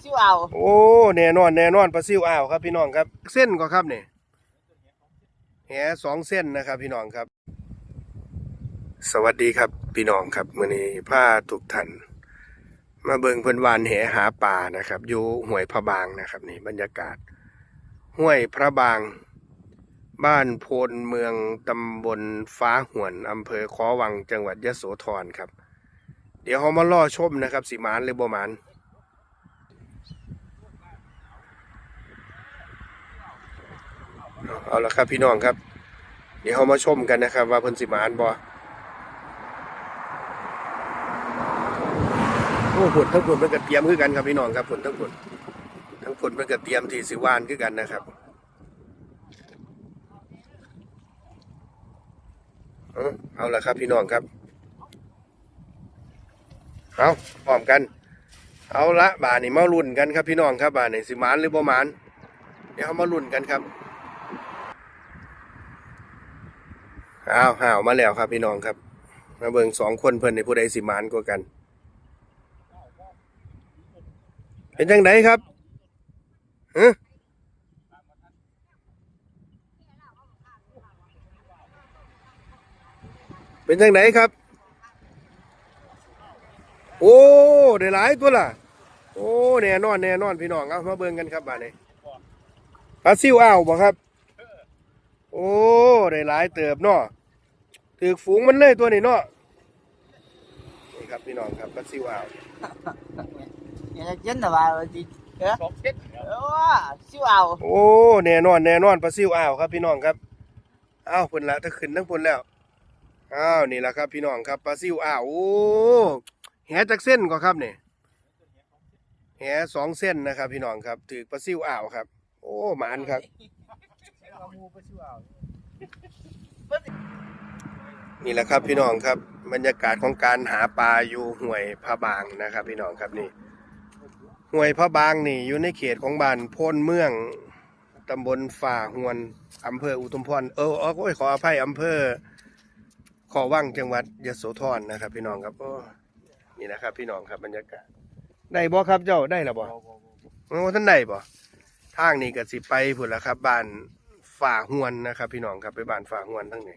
ซิวเอาโอ้แน่นอนแน่นอนปลาซิวอ้าวครับพี่น้องครับ เส้นก็ครับเนี่ยแหสองเส้นนะครับ พี่น้องครับ สวัสดีครับพี่น้องครับมื้อนี้พาทุกท่านมาเบิงเพิ่นวานแหหาปลานะครับอยู่ห้วยพระบางนะครับนี่บรรยากาศห้วยพระบาง บ้านโพนเมืองตำบลฟ้าหวนอำเภอขอวังจังหวัดยะโสธรครับ เดี๋ยวเขามาล่อชมนะครับ สิมานหรือบ่มาน เอาละครับพี่น้องครับ เดี๋ยวเรามาชมกันนะครับ ว่าเพิ่นสิมาอันบ่โอ้ผลทั้งผลเพิ่นก็เตรียมคือกันครับพี่น้องครับผลทั้งผลทั้งผลเพิ่นก็เตรียมที่สิวานคือกันนะครับเอาละครับพี่น้องครับ เอาพร้อมกัน เอาละบาดนี้มาลุ้นกันครับพี่น้องครับบาดนี้สิมานหรือบ่มาน เดี๋ยวเรามาลุ้นกันครับ อ้าวห่าวมาแล้วครับพี่น้องครับ มาเบิ่งสองคนเพิ่นในผู้ใดสิมานกว่ากัน เป็นจังไดครับฮะเป็นจังไดครับ โอ้ได้หลายตัวล่ะ โอ้แน่นอนแน่นอนพี่น้องเอามาเบิ่งกันครับบ้านนี้ปลาซิวอ้าวบ่ครับ โอ้ได้หลายเติบเนาะ ถือฝูงมันเลยตัวนี้เนาะนี่ครับพี่น้องครับปลาซิวอ้าวเนี่ยจะกินแต่ว่าดิเออสองเช็ดเออซิวเอาโอ้แน่นอนแน่นอนปลาซิวอ้าวครับพี่น้องครับอ้าวเพิ่นละถ้าขึ้นทั้งเพิ่นแล้วอ้าวนี่แหละครับพี่น้องครับปลาซิวอ้าวโอ้แหจากเส้นก็ครับนี่แหสองเส้นนะครับ พี่น้องครับถือปลาซิวอ้าวครับ โอ้หมานครับเนี่แหละครับพี่น้องครับบรรยากาศของการหาปลาอยู่ห้วยพระบางนะครับ พี่น้องครับนี่ห้วยพระบางนี่อยู่ในเขตของบ้านโพนเมืองตำบลฝ่าหวนอำเภออุทุมพรเออเออขออภัยอำเภอขอว่างจังหวัดยโสธรนะครับ พี่น้องครับโอ้นี่นะครับ พี่น้องครับบรรยากาศได้บ่ครับเจ้าได้หรือบ่โอ้ท่านได้บ่ทางนี้ก็สิไปพุ่นละครับบ้านฝ่าหวนนะครับ พี่น้องครับไปบ้านฝ่าหวนทั้งนี้